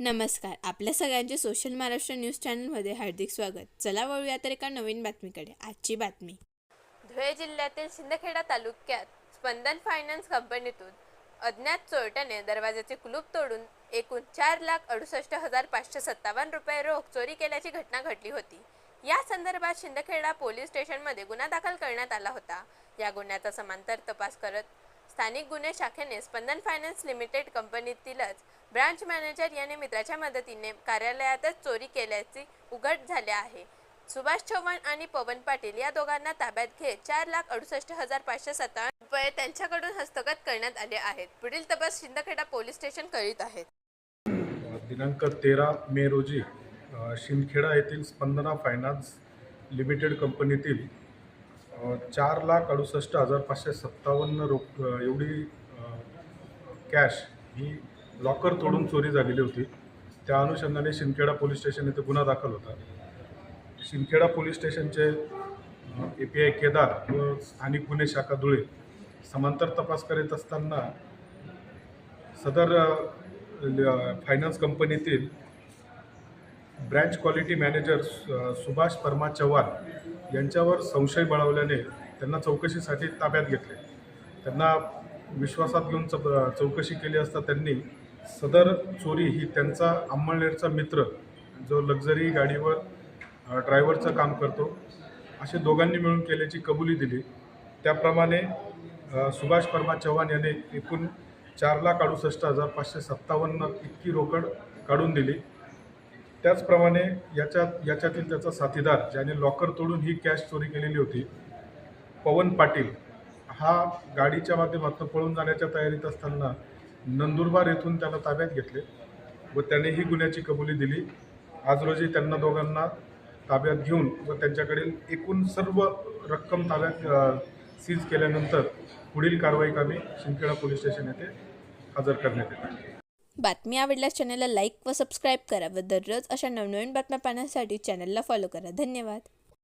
नमस्कार. आपल्या सगळ्यांचे सोशल महाराष्ट्र न्यूज चॅनलमध्ये हार्दिक स्वागत. चला वळूया तर एका नवीन बातमीकडे. आजची बातमी. धुळे जिल्ह्यातील शिंदखेडा तालुक्यात स्पंदन फायनान्स कंपनीतून अज्ञात चोरट्याने दरवाजाचे कुलूप तोडून एकूण चार लाख अडुसष्ट हजार पाचशे सत्तावन्न रुपये रोख चोरी केल्याची घटना घडली होती. या संदर्भात शिंदखेडा पोलीस स्टेशनमध्ये गुन्हा दाखल करण्यात आला होता. या गुन्ह्याचा समांतर तपास करत स्थानिक गुन्हे शाखेने स्पंदन फायनान्स लिमिटेड कंपनीतीलच ब्रांच मॅनेजर याने मित्राच्या मदतीने कार्यालयातच चोरी केल्याचे उघड झाले आहे. सुभाष चव्हाण आणि पवन पाटील या दोघांना ताब्यात घेत चार लाख अडुसष्ट हजार पाचशे सत्तावन्न रुपये त्यांच्याकडून हस्तगत करण्यात आले आहेत. पुढील तपास शिंदखेडा पोलीस स्टेशन करीत आहेत. दिनांक तेरा मे रोजी शिंदखेडा येथील स्पंदना फायनान्स लिमिटेड कंपनीतील चार लाख अडुसष्ट हजार पाचशे सत्तावन्न रुप एवढी कॅश ही लॉकर तोडून चोरी झालेली होती. त्या अनुषंगाने शिंदखेडा पोलीस स्टेशन येथे गुन्हा दाखल होता. शिंदखेडा पोलीस स्टेशनचे ए पी आय केदार व स्थानिक गुन्हे शाखा धुळे समांतर तपास करीत असताना सदर फायनान्स कंपनीतील branch quality manager Subhash Parma Chavan यांच्यावर संशय बळावल्याने त्यांना चौकशीसाठी ताब्यात घेतले. त्यांना विश्वासात घेऊन चौकशी केली असता त्यांनी सदर चोरी ही त्यांचा अंमळनेरचा मित्र जो लक्झरी गाडीवर ड्रायव्हरचं काम करतो असे दोघांनी मिळून केल्याची कबुली दिली. त्याप्रमाणे सुभाष परमा चव्हाण याने एकूण चार लाख अडुसष्ट हजार पाचशे सत्तावन्न इतकी रोकड काढून दिली. त्याचप्रमाणे याच्यात याच्यातील त्याचा साथीदार ज्याने लॉकर तोडून ही कॅश चोरी केलेली होती पवन पाटील हा गाडीच्या माध्यमातून पळून जाण्याच्या तयारीत असताना नंदुरबार येथून त्याला ताब्यात घेतले व त्याने ही गुन्ह्याची कबुली दिली. आज रोजी त्यांना दोघांना ताब्यात घेऊन व त्यांच्याकडील एकूण सर्व रक्कम ताब्यात सीज केल्यानंतर पुढील कारवाई कामी शिंदखेडा पोलीस स्टेशन येथे हजर करण्यात येते. बातमी आवडल्यास चॅनलला लाईक व सबस्क्राईब करा व दररोज अशा नवनवीन बातम्या पाहण्यासाठी चॅनलला फॉलो करा. धन्यवाद.